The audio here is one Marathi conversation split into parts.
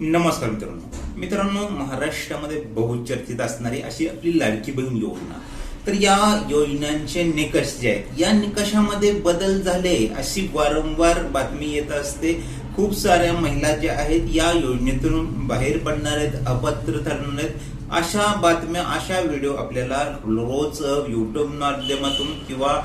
नमस्कार मित्रांनो. मित्रांनो महाराष्ट्रामध्ये बहुचर्चित असणारी अशी आपली लाडकी बहीण योजना. तर या योजनांचे निकष जे आहेत या निकषामध्ये बदल झाले अशी वारंवार बातमी येत असते. खूप साऱ्या महिला ज्या आहेत या योजनेतून बाहेर पडणार आहेत अपात्र ठरणार आहेत. अशा बातम्या अशा व्हिडिओ आपल्याला रोज युट्यूब माध्यमातून किंवा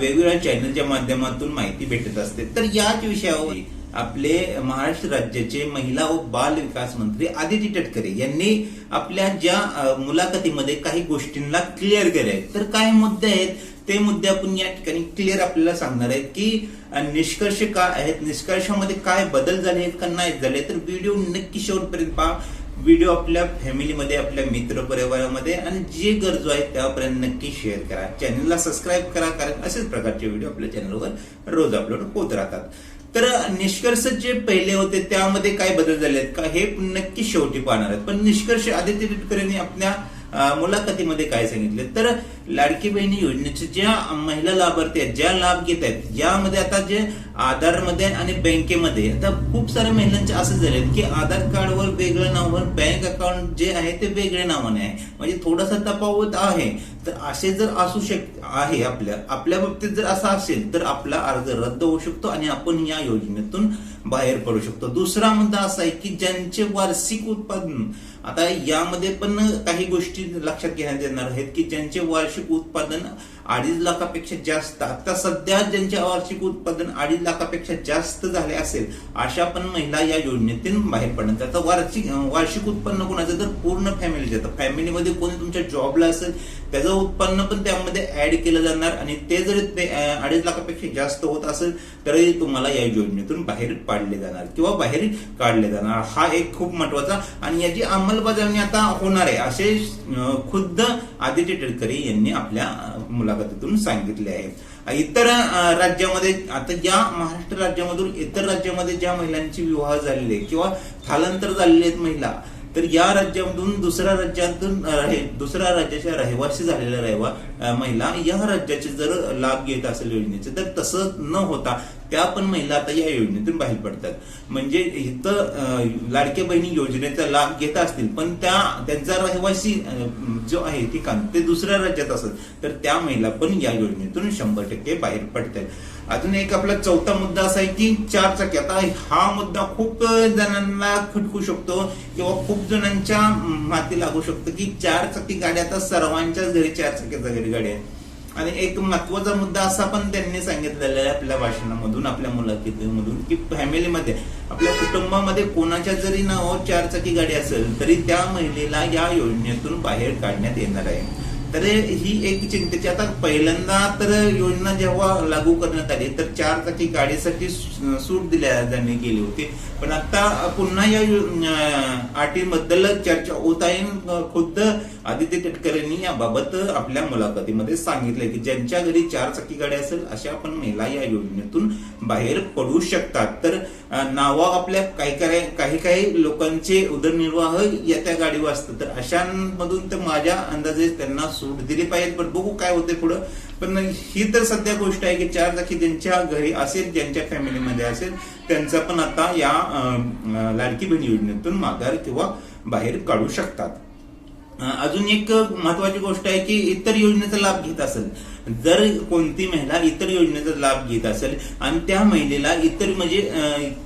वेगवेगळ्या चॅनलच्या माध्यमातून माहिती भेटत असते. तर याच विषयावर आपले महाराष्ट्र राज्याचे महिला व बाल विकास मंत्री आदिती तटकरे यांनी आपल्या ज्या मुलाखतीमध्ये काही गोष्टींना क्लिअर केले तर काय मुद्दे आहेत? ते मुद्दे आपण या ठिकाणी क्लिअर आपल्याला सांगणार आहेत की निष्कर्ष काय आहेत? निष्कर्षामध्ये काय बदल झाले आहेत का नाही झाले तर व्हिडिओ नक्की शेवटपर्यंत पहा. व्हिडिओ आपल्या फॅमिलीमध्ये आपल्या मित्र परिवारामध्ये आणि जे गरजू आहेत त्यापर्यंत नक्की शेअर करा. चॅनलला सबस्क्राईब करा कारण असेच प्रकारचे व्हिडिओ आपल्या चॅनलवर रोज अपलोड होत राहतात. तर निष्कर्ष जे पहिले होते त्यामध्ये काय बदल झाले आहेत? का हे नक्की शेवटी पाहणार आहेत. पण निष्कर्ष आदित्य तटकरेंनी आपल्या मुलाखतीमध्ये काय सांगितले? तर लाडकी बहिणी योजनेचे ज्या महिला लाभार्थी आहेत ज्या लाभ घेत आहेत यामध्ये आता जे आधारमध्ये आणि बँकेमध्ये आता खूप साऱ्या महिलांचे असं झाले की आधार कार्डवर वेगळं नावावर बँक अकाउंट जे आहे ते वेगळे नावाने आहे. म्हणजे थोडासा तफावत आहे. तर असे जर असू शक आहे आपल्या आपल्या बाबतीत जर असा असेल तर आपला अर्ज रद्द होऊ शकतो आणि आपण या योजनेतून बाहेर पडू शकतो. दुसरा मुद्दा असा आहे की ज्यांचे वार्षिक उत्पादन आता यामध्ये पण काही गोष्टी लक्षात घेण्यात येणार आहेत की ज्यांचे वार्षिक उत्पादन अडीच लाखापेक्षा जास्त. आता सध्या ज्यांचे वार्षिक उत्पादन अडीच लाखापेक्षा जास्त झाले असेल अशा पण महिला या योजनेतून बाहेर पडणार. त्याचं वार्षिक वार्षिक उत्पन्न कोणाचं? तर पूर्ण फॅमिलीचे जातं फॅमिलीमध्ये कोणी तुमच्या जॉबला असेल त्याचं उत्पन्न पण त्यामध्ये ऍड केलं जाणार आणि ते जर ते अडीच लाखापेक्षा जास्त होत असेल तरी तुम्हाला या योजनेतून बाहेर पाडले जाणार किंवा बाहेर काढले जाणार. हा एक खूप महत्त्वाचा आणि याची अंमलबजावणी आता होणार आहे असे खुद्द आदित्य तटकरे यांनी आपल्या मुला मुलाखतीतून सांगितले आहे. इतर राज्यामध्ये आता ज्या महाराष्ट्र राज्यामधून इतर राज्यामध्ये ज्या महिलांची विवाह झालेले किंवा स्थलांतर झालेले आहेत महिला तर या राज्यामधून दुसऱ्या राज्यातून दुसऱ्या राज्याच्या रहिवासी झालेल्या रहिवा महिला या राज्याचे जर लाभ घेत असेल योजनेचे तर तसं न होता त्या पण महिला आता या योजनेतून बाहेर पडतात. म्हणजे इथं लाडक्या बहिणी योजनेचा लाभ घेत असतील पण त्या त्यांचा रहिवासी जो आहे ठिकाण ते दुसऱ्या राज्यात असत तर त्या महिला पण या योजनेतून शंभर टक्के बाहेर पडतात. अजून एक आपला चौथा मुद्दा असा आहे की चार चाकी. आता हा मुद्दा खूप जणांना खटकू शकतो किंवा खूप जणांच्या माती लागू शकतो की चार चाकी गाड्या आता सर्वांच्याच घरी चार चाकीच्या घरी गाडी आहे आणि एक महत्त्वाचा मुद्दा असा पण त्यांनी सांगितलेला आहे आपल्या भाषणामधून आपल्या मुलाखतीमधून की फॅमिलीमध्ये आपल्या कुटुंबामध्ये कोणाच्या जरी नाव चार चाकी गाडी असेल तरी त्या महिलेला या योजनेतून बाहेर काढण्यात येणार आहे. तर ही एक चिंतेची आता पहिल्यांदा तर योजना जेव्हा लागू करण्यात आली तर चार चाकी गाडीसाठी सूट दिल्या जाणे गेली होती. पण आता पुन्हा या अटीबद्दल चर्चा होत आहे. खुद्द आदित्य तटकरेंनी याबाबत आपल्या मुलाखतीमध्ये सांगितले की ज्यांच्या घरी चार चाकी गाडी असेल अशा पण महिला या योजनेतून बाहेर पडू शकतात. तर नावा आपल्या काही काही काही काही लोकांचे उदरनिर्वाह या त्या गाडीवर असतं तर अशांमधून तर माझ्या अंदाजे त्यांना सूट दिली पाहिजे. पण बघू काय होते पुढं. पण ही तर सध्या गोष्ट आहे की चार चाकी ज्यांच्या घरी असेल ज्यांच्या फॅमिलीमध्ये असेल त्यांचा पण आता या लाडकी बहीण योजनेतून माघार किंवा बाहेर काढू शकतात. अजून एक महत्वाची गोष्ट आहे की इतर योजनेचा लाभ घेत असेल. जर कोणती महिला इतर योजनेचा लाभ घेत असेल आणि त्या महिलेला इतर म्हणजे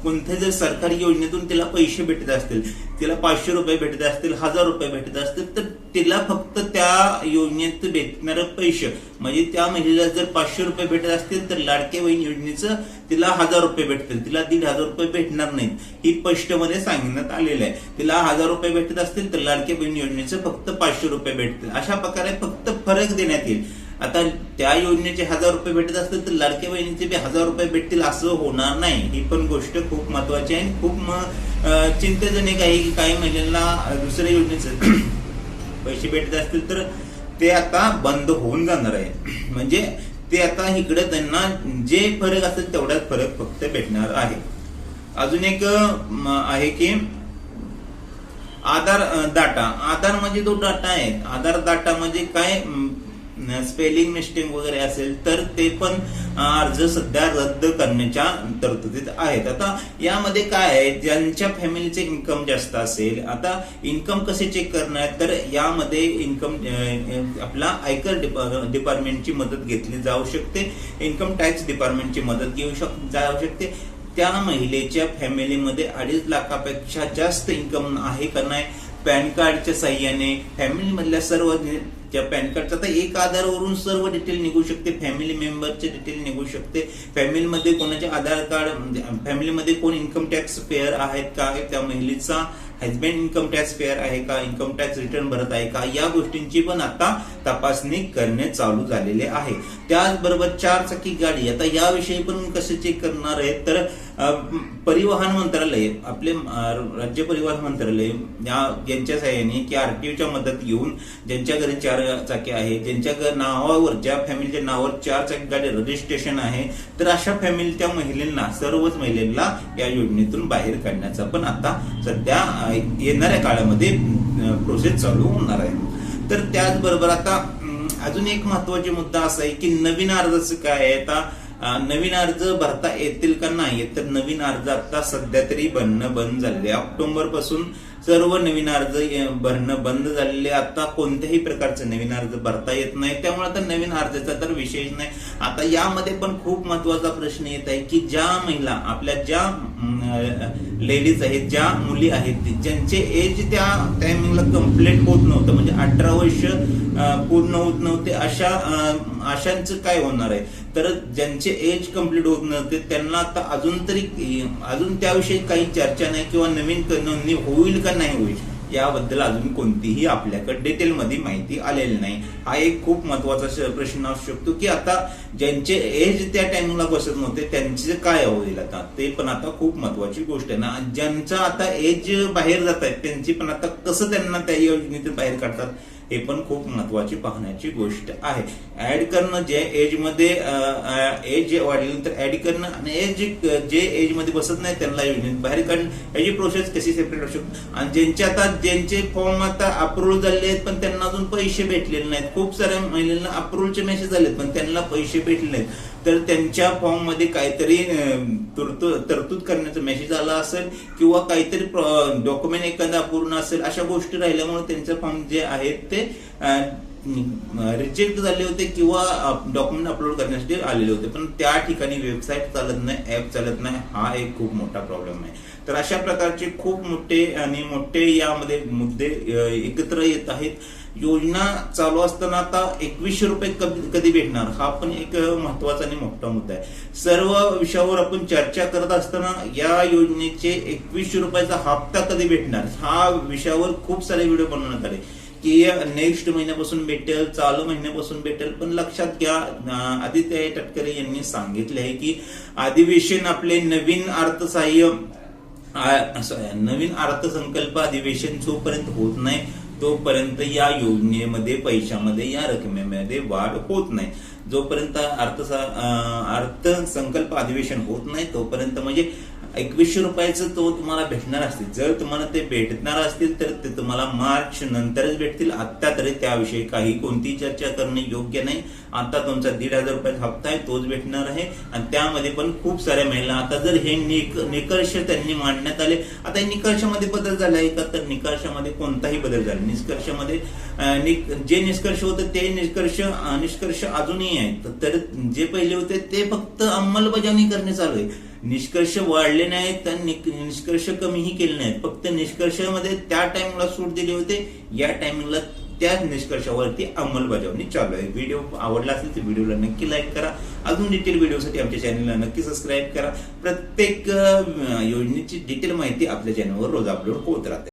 कोणत्या जर सरकारी योजनेतून तिला पैसे भेटत असतील तिला पाचशे रुपये भेटत असतील हजार रुपये भेटत असतील तर तिला फक्त त्या योजनेत भेटणारे पैसे म्हणजे त्या महिलेला जर पाचशे रुपये भेटत असतील तर लाडके बहीण योजनेचं तिला हजार रुपये भेटतील. तिला दीड हजार रुपये भेटणार नाहीत. ही स्पष्टमध्ये सांगण्यात आलेलं आहे. तिला हजार रुपये भेटत असतील तर लाडके बहीण योजनेचं फक्त पाचशे रुपये भेटतील. अशा प्रकारे फक्त फरक देण्यात येईल. आता त्या योजनेचे हजार रुपये भेटत असतील तर लाडक्या बहिणीचे बी हजार रुपये भेटतील असं होणार नाही. ही पण गोष्ट खूप महत्वाची आहे खूप म- चिंताजनक आहे की काही महिलांना दुसऱ्या योजनेचे पैसे भेटत असतील तर ते आता बंद होऊन जाणार आहे. म्हणजे ते आता इकडे त्यांना जे फरक असेल तेवढाच फरक फक्त भेटणार आहे. अजून एक आहे की आधार डाटा. आधार म्हणजे तो डाटा आहे. आधार डाटा म्हणजे काय? स्पेलिंग मिस्टेक वगैरे असेल तर ते पण अर्ज सध्या रद्द करण्याच्या तरतुदीत आहेत. आता यामध्ये काय आहे? ज्यांच्या फॅमिलीचे इन्कम जास्त असेल आता इन्कम कसे चेक करणार? तर यामध्ये इन्कम आपला आयकर डिपा- डिपार्टमेंटची मदत घेतली जाऊ शकते. इन्कम टॅक्स डिपार्टमेंटची मदत घेऊ शक जाऊ शकते. त्या महिलेच्या फॅमिलीमध्ये अडीच लाखापेक्षा जास्त इन्कम आहे का नाही? पॅन कार्डच्या साह्याने फॅमिली मधल्या सर्व त्या ज्या पॅन कार्डचा तर एक आधारवरून सर्व डिटेल निघू शकते. फॅमिली मेंबरचे डिटेल निघू शकते. फॅमिलीमध्ये कोणाचे आधार कार्ड म्हणजे फॅमिलीमध्ये कोण इन्कम टॅक्स पेअर आहेत का? त्या महिलेचा हजबंड इन्कम टॅक्स पेअर आहे का? इन्कम टॅक्स रिटर्न भरत आहे का? या गोष्टींची पण आता तपासणी करणे चालू झालेले आहे. त्याचबरोबर चार चाकी गाडी आता याविषयी पण कसे चेक करणार आहेत? तर परिवहन मंत्रालय आपले राज्य परिवहन मंत्रालय या यांच्या सहाय्याने की आरटीओच्या मदत घेऊन ज्यांच्या घरी चार चाकी आहे ज्यांच्या नावावर ज्या फॅमिलीच्या नावावर चार चाकी गाडी रजिस्ट्रेशन आहे तर अशा फॅमिलीच्या महिलांना सर्वच महिलांना या योजनेतून बाहेर काढण्याचा पण आता सध्या येणाऱ्या काळामध्ये प्रोसेस चालू होणार आहे. तर त्याचबरोबर आता अजून एक महत्त्वाचा मुद्दा असा आहे की नवीन अर्जाचं काय आहे? आता नवीन अर्ज भरता येतील का नाही तर नवीन अर्ज आता सध्या तरी बनणं बंद झालेले ऑक्टोबरपासून सर्व नवीन अर्ज भरणं बंद झालेले. आता कोणत्याही प्रकारचे नवीन अर्ज भरता येत नाही. त्यामुळे आता नवीन अर्जाचा तर विशेष नाही. आता यामध्ये पण खूप महत्त्वाचा प्रश्न येत आहे की ज्या महिला आपल्या ज्या लेडीज आहेत ज्या मुली आहेत ज्यांचे एज त्या टायमिंगला कंप्लीट होत नव्हतं म्हणजे अठरा वर्ष पूर्ण होत नव्हते अशा अशांचं काय होणार आहे? तर ज्यांचे एज कंप्लीट होत नव्हते त्यांना आता अजून तरी अजून त्याविषयी काही चर्चा नाही किंवा नवीन नोंदणी होईल का नाही होईल याबद्दल अजून कोणतीही आपल्याकडे डिटेलमध्ये माहिती आलेली नाही. हा एक खूप महत्त्वाचा प्रश्न असू शकतो की आता ज्यांचे एज त्या टाइमला बसत नव्हते त्यांचे काय होईल आता? ते पण आता खूप महत्वाची गोष्ट आहे ना. ज्यांचा आता एज बाहेर जात आहेत त्यांची पण आता कसं त्यांना त्या योजनेतून बाहेर काढतात? हे पण खूप महत्वाची पाहण्याची गोष्ट आहे. ऍड करणं जे एजमध्ये एज वाढली तर ऍड करणं आणि एज जे एजमध्ये बसत नाही त्यांना योजनेत बाहेर काढणं याची प्रोसेस कशी सेपरेट असू शकतो आणि ज्यांचे आता ज्यांचे फॉर्म आता अप्रुव्हल झाले आहेत पण त्यांना अजून पैसे भेटलेले नाहीत. खूप साऱ्या महिलांना अप्रुव्हचे मेसेज आलेत पण त्यांना पैसे भेटले नाहीत. तर त्यांच्या फॉर्ममध्ये काहीतरी तरतूद करण्याचा मेसेज आला असेल किंवा काहीतरी डॉक्युमेंट एखादा अपूर्ण असेल अशा गोष्टी राहिल्यामुळे त्यांचे फॉर्म जे आहेत ते रिजेक्ट झाले होते किंवा डॉक्युमेंट अपलोड करण्यासाठी आलेले होते. पण त्या ठिकाणी वेबसाईट चालत नाही ऍप चालत नाही हा एक खूप मोठा प्रॉब्लेम आहे. तर अशा प्रकारचे खूप मोठे आणि मोठे यामध्ये मुद्दे एकत्र येत आहेत. योजना चालू असताना आता एकवीसशे रुपये कधी कधी भेटणार? हा पण एक महत्त्वाचा आणि मोठा मुद्दा आहे. सर्व विषयावर आपण चर्चा करत असताना या योजनेचे एकवीसशे रुपयाचा हप्ता कधी भेटणार? हा विषयावर खूप सारे व्हिडिओ बनवण्यात आले. की नेक्स्ट महिन्यापासून भेटेल चालू महिन्यापासून भेटेल पण लक्षात घ्या आदित्य तटकरे यांनी सांगितले आहे की अधिवेशन आपले नवीन अर्थसहाय्य नवीन अर्थसंकल्प अधिवेशन जोपर्यंत होत नाही तोपर्यंत या योजनेमध्ये पैशामध्ये या रकमेमध्ये वाढ होत नाही. जोपर्यंत अर्थ अर्थसंकल्प अधिवेशन होत नाही तोपर्यंत म्हणजे एकवीसशे रुपयाचं तो तुम्हाला भेटणार असतील. जर तुम्हाला ते भेटणार असतील तर ते तुम्हाला मार्च नंतरच भेटतील. आत्ता तरी त्याविषयी काही कोणती चर्चा करणे योग्य नाही. आता तुमचा दीड हजार रुपयाचा हप्ता आहे तोच भेटणार आहे. आणि त्यामध्ये पण खूप साऱ्या महिला आता जर हे निक- निकर्ष त्यांनी मांडण्यात आले. आता निकर्षामध्ये बदल झाला आहे का? तर निकर्षामध्ये कोणताही बदल झाला निष्कर्षामध्ये जे निष्कर्ष होते ते निष्कर्ष निष्कर्ष अजूनही आहेत. तर जे पहिले होते ते फक्त अंमलबजावणी करणे चालू आहे. निष्कर्ष वाढले नाहीत आणि निष्कर्ष कमीही केले नाहीत. फक्त निष्कर्षामध्ये त्या टाइमला सूट दिली होते. या टाइमिंगला त्या निष्कर्षावरती अंमलबजावणी चालू आहे. व्हिडिओ आवडला असेल तर व्हिडिओला नक्की लाईक करा. अजून डिटेल व्हिडिओसाठी आमच्या चॅनलला नक्की सबस्क्राईब करा. प्रत्येक योजनेची डिटेल माहिती आपल्या चॅनलवर रोज अपलोड होत राहते.